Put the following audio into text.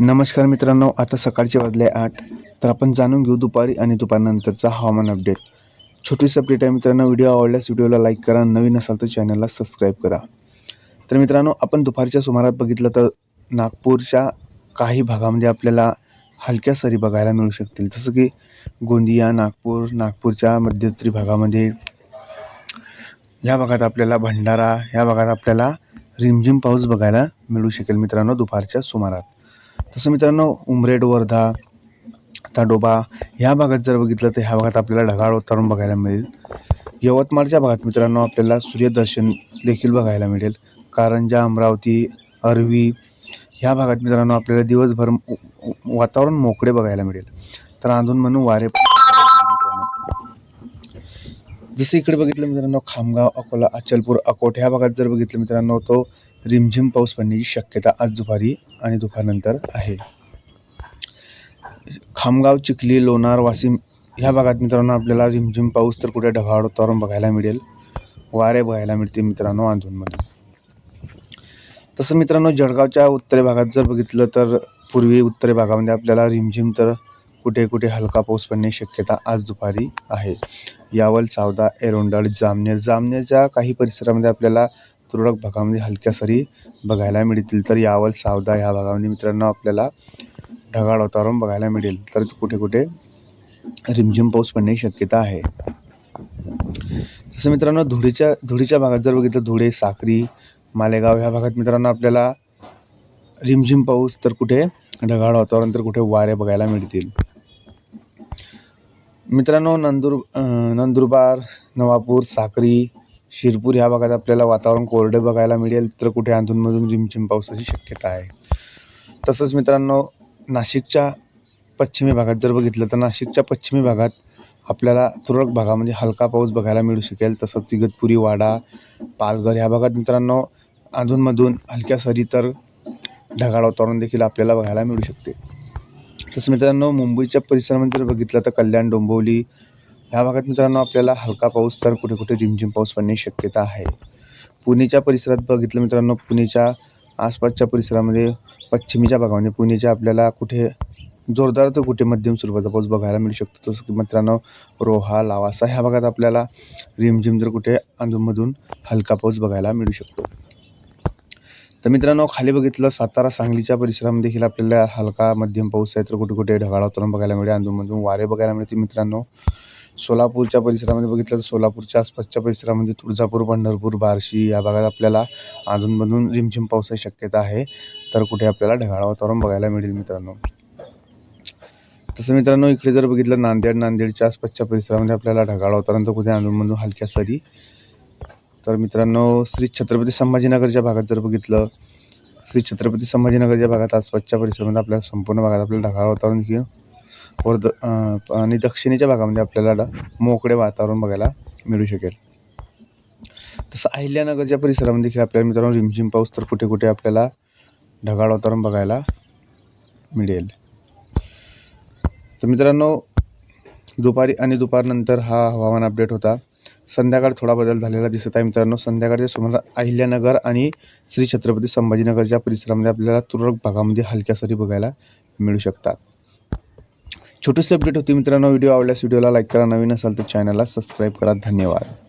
नमस्कार मित्रांनो आता सकाळचे वाजले आठ. तर आपण जाणून घेऊ दुपारी आणि दुपारनंतरचा हवामान अपडेट छोटीशी अपडेट आहे मित्रांनो व्हिडिओ आवडल्यास व्हिडिओला लाईक करा. नवीन असाल तर चॅनलला सबस्क्राईब करा. तर मित्रांनो आपण दुपारच्या सुमारात बघितलं तर नागपूरच्या काही भागामध्ये आपल्याला हलक्या सरी बघायला मिळू शकतील. जसं की गोंदिया नागपूर नागपूरच्या मध्यत्री भागामध्ये. या भागात आपल्याला भंडारा या भागात आपल्याला रिमझिम पाऊस बघायला मिळू शकेल मित्रांनो दुपारच्या सुमारात. तसं मित्रांनो उमरेड वर्धा ताडोबा ह्या भागात जर बघितलं तर ह्या भागात आपल्याला ढगाळ वातावरण बघायला मिळेल. यवतमाळच्या भागात मित्रांनो आपल्याला सूर्यदर्शन देखील बघायला मिळेल. कारंजा अमरावती अरवी ह्या भागात मित्रांनो आपल्याला दिवसभर वातावरण मोकळे बघायला मिळेल. तर अधून म्हणून वारे मित्रांनो. जसं इकडे बघितलं मित्रांनो खामगाव अकोला अचलपूर अकोट ह्या भागात जर बघितलं मित्रांनो तो रिमझिम पाऊस पडण्याची शक्यता आज दुपारी आणि दुपारनंतर आहे. खामगाव चिखली लोणार वाशिम ह्या भागात मित्रांनो आपल्याला रिमझिम पाऊस तर कुठे ढगाळ वातावरण बघायला मिळेल. वारे बघायला मिळते मित्रांनो आंधूनमध्ये तसं मित्रांनो जळगावच्या उत्तरे भागात जर बघितलं तर पूर्वी उत्तरे भागामध्ये आपल्याला रिमझिम तर कुठे कुठे हलका पाऊस पडण्याची शक्यता आज दुपारी आहे. यावल सावदा एरोंडळ जामनेर जामनेरच्या काही परिसरामध्ये आपल्याला तुरळक भागामध्ये हलक्या सरी बघायला मिळतील. तर यावल सावदा ह्या भागामध्ये मित्रांनो आपल्याला ढगाळ वातावरण बघायला मिळेल. तर कुठे कुठे रिमझिम पाऊस पडण्याची शक्यता आहे. तसं मित्रांनो धुळीच्या धुळीच्या भागात जर बघितलं धुळे साक्री मालेगाव ह्या भागात मित्रांनो आपल्याला रिमझिम पाऊस तर कुठे ढगाळ वातावरण तर कुठे वारे बघायला मिळतील. मित्रांनो नंदुर नंदुरबार नवापूर साक्री शिरपूर ह्या भागात आपल्याला वातावरण कोरडे बघायला मिळेल तर कुठे अधूनमधून रिमझिम पावसाची शक्यता आहे. तसंच मित्रांनो नाशिकच्या पश्चिमी भागात जर बघितलं तर नाशिकच्या पश्चिमी भागात आपल्याला तुरळक भागामध्ये म्हणजे हलका पाऊस बघायला मिळू शकेल तसंच इगतपुरी वाडा पालघर ह्या भागात मित्रांनो अधूनमधून हलक्या सरी तर ढगाळ वातावरण देखील आपल्याला बघायला मिळू शकते. तसं मित्रांनो मुंबईच्या परिसरामध्ये जर बघितलं तर कल्याण डोंबिवली ह्या भागात मित्रांनो आपल्याला हलका पाऊस तर कुठे कुठे रिमझिम पाऊस पडण्याची शक्यता आहे. पुणेच्या परिसरात बघितलं मित्रांनो पुणेच्या आसपासच्या परिसरामध्ये पश्चिमेच्या भागामध्ये पुणेच्या आपल्याला कुठे जोरदार तर कुठे मध्यम स्वरूपाचा पाऊस बघायला मिळू शकतो. तसं की मित्रांनो रोहा लावासा ह्या भागात आपल्याला रिमझिम तर कुठे अंधूनमधून हलका पाऊस बघायला मिळू शकतो. तर मित्रांनो खाली बघितलं सातारा सांगलीच्या परिसरामध्ये देखील आपल्याला हलका मध्यम पाऊस आहे तर कुठे कुठे ढगाळ वातावरण बघायला मिळेल अंधूनमधून वारे बघायला मिळते मित्रांनो. सोलापूरच्या परिसरामध्ये बघितलं तर सोलापूरच्या आसपासच्या परिसरामध्ये म्हणजे तुळजापूर पंढरपूर बार्शी या भागात आपल्याला अधूनमधून रिमझिम पावसाची शक्यता आहे. तर कुठे आपल्याला ढगाळ वातावरण बघायला मिळेल मित्रांनो. तसं मित्रांनो इकडे जर बघितलं नांदेड नांदेडच्या आसपासच्या परिसरामध्ये आपल्याला ढगाळ वातावरण तर कुठे अधूनमधून हलक्या सरी. तर मित्रांनो श्री छत्रपती संभाजीनगरच्या भागात जर बघितलं श्री छत्रपती संभाजीनगरच्या भागात आसपासच्या परिसरामध्ये आपल्याला संपूर्ण भागात आपल्याला ढगाळ वातावरण देखील वर द आणि दक्षिणेच्या भागामध्ये आपल्याला ड- मोकळे वातावरण बघायला मिळू शकेल. तसं अहिल्यानगरच्या परिसरामध्ये देखील आपल्याला मित्रांनो रिमझिम पाऊस तर कुठे कुठे आपल्याला ढगाळ वातावरण बघायला मिळेल. तर मित्रांनो दुपारी आणि दुपारनंतर हा हवामान अपडेट होता. संध्याकाळ थोडा बदल झालेला दिसत आहे मित्रांनो. संध्याकाळच्या सुमाराला अहिल्यानगर आणि श्री छत्रपती संभाजीनगरच्या परिसरामध्ये आपल्याला तुरळक भागामध्ये हलक्या सरी बघायला मिळू शकतात. छोटीशी अपडेट होती मित्रांनो. व्हिडिओ आवडल्यास व्हिडिओला लाईक करा. नवीन असाल तर चॅनलला सबस्क्राईब करा. धन्यवाद.